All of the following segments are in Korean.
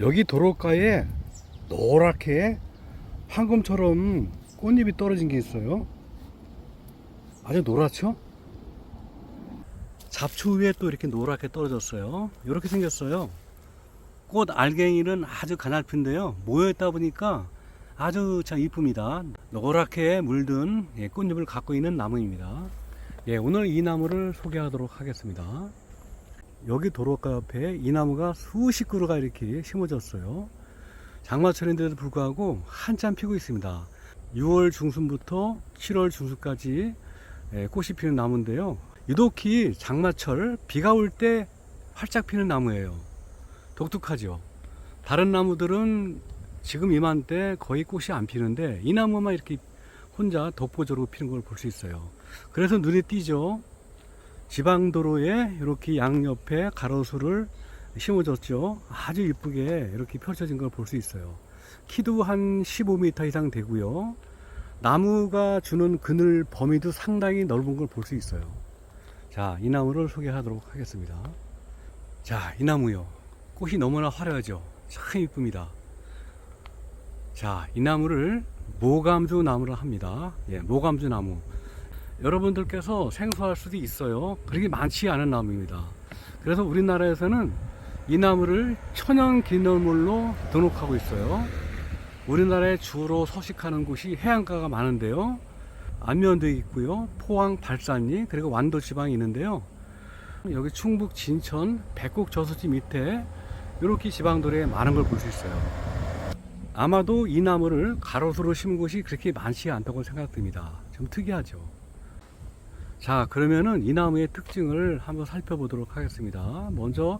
여기 도로가에 노랗게 황금처럼 꽃잎이 떨어진 게 있어요. 아주 노랗죠? 잡초 위에 또 이렇게 노랗게 떨어졌어요. 이렇게 생겼어요. 꽃 알갱이는 아주 가냘픈데요. 모여있다 보니까 아주 참 이쁩니다. 노랗게 물든 예, 꽃잎을 갖고 있는 나무입니다. 예, 오늘 이 나무를 소개하도록 하겠습니다. 여기 도로가 옆에 이 나무가 수십 그루가 이렇게 심어졌어요. 장마철인데도 불구하고 한참 피고 있습니다. 6월 중순부터 7월 중순까지 예, 꽃이 피는 나무인데요. 유독히 장마철 비가 올 때 활짝 피는 나무예요. 독특하죠. 다른 나무들은 지금 이맘때 거의 꽃이 안 피는데 이 나무만 이렇게 혼자 독보적으로 피는 걸 볼 수 있어요. 그래서 눈에 띄죠. 지방도로에 이렇게 양옆에 가로수를 심어줬죠. 아주 이쁘게 이렇게 펼쳐진 걸 볼 수 있어요. 키도 한 15m 이상 되고요. 나무가 주는 그늘 범위도 상당히 넓은 걸 볼 수 있어요. 자, 이 나무를 소개하도록 하겠습니다. 자, 이 나무요. 꽃이 너무나 화려하죠. 참 이쁩니다. 자, 이 나무를 모감주 나무라 합니다. 예, 모감주 나무. 여러분들께서 생소할 수도 있어요. 그렇게 많지 않은 나무입니다. 그래서 우리나라에서는 이 나무를 천연 기념물로 등록하고 있어요. 우리나라에 주로 서식하는 곳이 해안가가 많은데요. 안면도 있고요. 포항, 발산리, 그리고 완도 지방이 있는데요. 여기 충북 진천 백곡 저수지 밑에 이렇게 지방도로에 많은 걸 볼 수 있어요. 아마도 이 나무를 가로수로 심은 곳이 그렇게 많지 않다고 생각됩니다. 좀 특이하죠. 자, 그러면은 이 나무의 특징을 한번 살펴보도록 하겠습니다. 먼저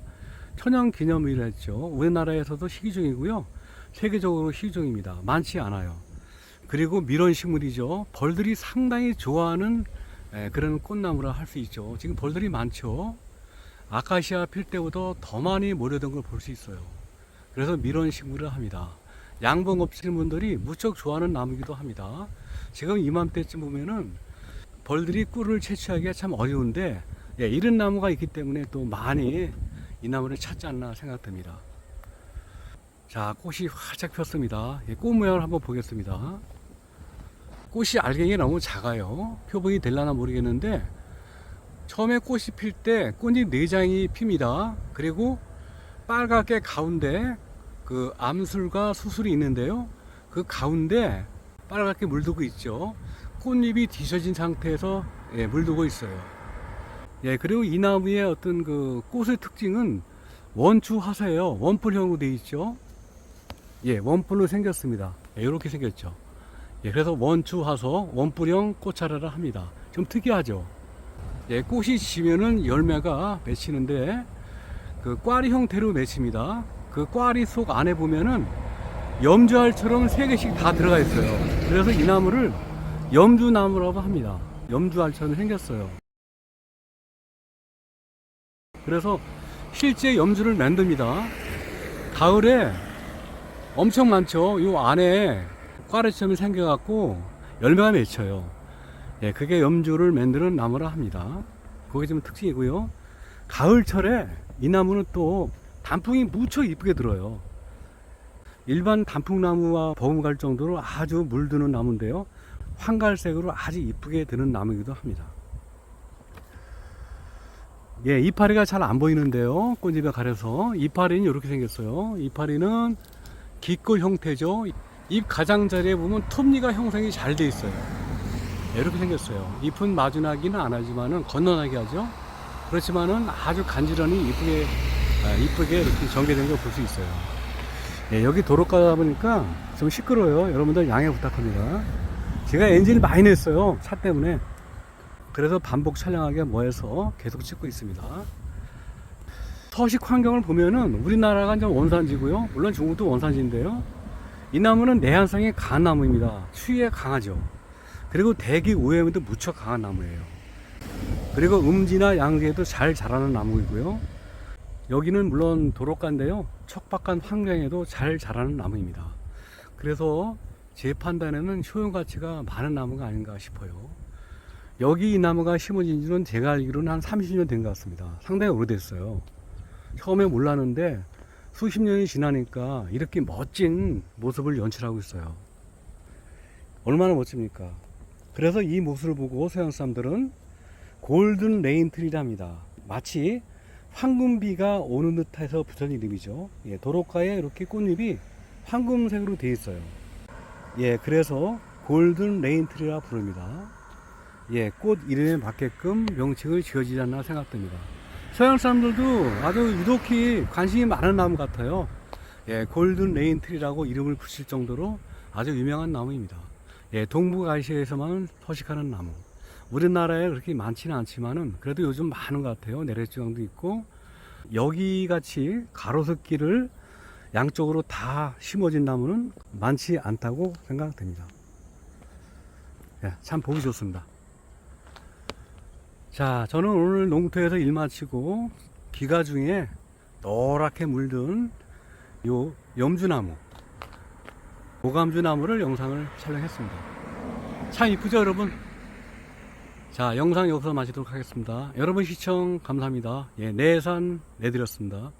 천연 기념일을 했죠. 우리나라에서도 희귀종이고요. 세계적으로 희귀종입니다. 많지 않아요. 그리고 밀원 식물이죠. 벌들이 상당히 좋아하는 에, 그런 꽃나무라 할 수 있죠. 지금 벌들이 많죠. 아카시아 필 때보다 더 많이 모여든 걸 볼 수 있어요. 그래서 밀원 식물을 합니다. 양봉업 실분들이 무척 좋아하는 나무이기도 합니다. 지금 이맘때쯤 보면은 벌들이 꿀을 채취하기가 참 어려운데 예, 이런 나무가 있기 때문에 또 많이 이 나무를 찾지 않나 생각됩니다. 자, 꽃이 활짝 폈습니다. 예, 꽃 모양을 한번 보겠습니다. 꽃이 알갱이 너무 작아요. 표본이 될라나 모르겠는데 처음에 꽃이 필 때 꽃잎 네 장이 핍니다. 그리고 빨갛게 가운데 그 암술과 수술이 있는데요. 그 가운데 빨갛게 물들고 있죠. 꽃잎이 뒤져진 상태에서 예, 물들고 있어요. 예, 그리고 이 나무의 어떤 그 꽃의 특징은 원추 화사예요. 원뿔형으로 되어 있죠. 예, 원뿔로 생겼습니다. 예, 이렇게 생겼죠. 예, 그래서 원추 화소, 원뿔형 꽃차라를 합니다. 좀 특이하죠. 예, 꽃이 지면은 열매가 맺히는데 그 꽈리 형태로 맺힙니다. 그 꽈리 속 안에 보면은 염주알처럼 세 개씩 다 들어가 있어요. 그래서 이 나무를 염주나무라고 합니다. 염주알처럼 생겼어요. 그래서 실제 염주를 만듭니다. 가을에 엄청 많죠. 요 안에 꽈리점이 생겨갖고 열매가 맺혀요. 예, 그게 염주를 만드는 나무라 합니다. 그게 좀 특징이고요. 가을철에 이 나무는 또 단풍이 무척 이쁘게 들어요. 일반 단풍나무와 버금갈 정도로 아주 물드는 나무인데요. 황갈색으로 아주 이쁘게 드는 나무이기도 합니다. 예, 이파리가 잘 안 보이는데요. 꽃잎에 가려서 이파리는 이렇게 생겼어요. 이파리는 기꽃 형태죠. 잎 가장자리에 보면 톱니가 형성이 잘 돼 있어요. 예, 이렇게 생겼어요. 잎은 마주나기는 안 하지만은 건너나게 하죠. 그렇지만은 아주 간지런히 이쁘게 아, 이쁘게 이렇게 전개된 걸 볼 수 있어요. 예, 여기 도로 가다 보니까 좀 시끄러워요. 여러분들 양해 부탁합니다. 제가 엔진을 많이 냈어요. 차 때문에. 그래서 반복 촬영하기가 뭐해서 계속 찍고 있습니다. 서식 환경을 보면은 우리나라가 이제 원산지고요. 물론 중국도 원산지인데요. 이 나무는 내한성이 강한 나무입니다. 추위에 강하죠. 그리고 대기 오염에도 무척 강한 나무예요. 그리고 음지나 양지에도 잘 자라는 나무이고요. 여기는 물론 도로가인데요. 척박한 환경에도 잘 자라는 나무입니다. 그래서 제 판단에는 효용 가치가 많은 나무가 아닌가 싶어요. 여기 이 나무가 심어진 지는 제가 알기로는 한 30년 된 것 같습니다. 상당히 오래됐어요. 처음에 몰랐는데 수십 년이 지나니까 이렇게 멋진 모습을 연출하고 있어요. 얼마나 멋집니까? 그래서 이 모습을 보고 서양 사람들은 골든 레인트리랍니다. 마치 황금비가 오는 듯해서 붙은 이름이죠. 예, 도로가에 이렇게 꽃잎이 황금색으로 되어 있어요. 예, 그래서 골든 레인트리라 부릅니다. 예, 꽃 이름에 맞게끔 명칭을 지어지지 않나 생각됩니다. 서양 사람들도 아주 유독히 관심이 많은 나무 같아요. 예, 골든 레인트리라고 이름을 붙일 정도로 아주 유명한 나무입니다. 예, 동북아시아에서만 서식하는 나무. 우리나라에 그렇게 많지는 않지만은 그래도 요즘 많은 것 같아요. 내래지방도 있고 여기 같이 가로수길을 양쪽으로 다 심어진 나무는 많지 않다고 생각됩니다. 예, 참 보기 좋습니다. 자, 저는 오늘 농토에서 일 마치고 기가 중에 노랗게 물든 요 염주나무, 오감주나무를 영상을 촬영했습니다. 참 이쁘죠, 여러분? 자, 영상 여기서 마치도록 하겠습니다. 여러분 시청 감사합니다. 예, 내산 내드렸습니다.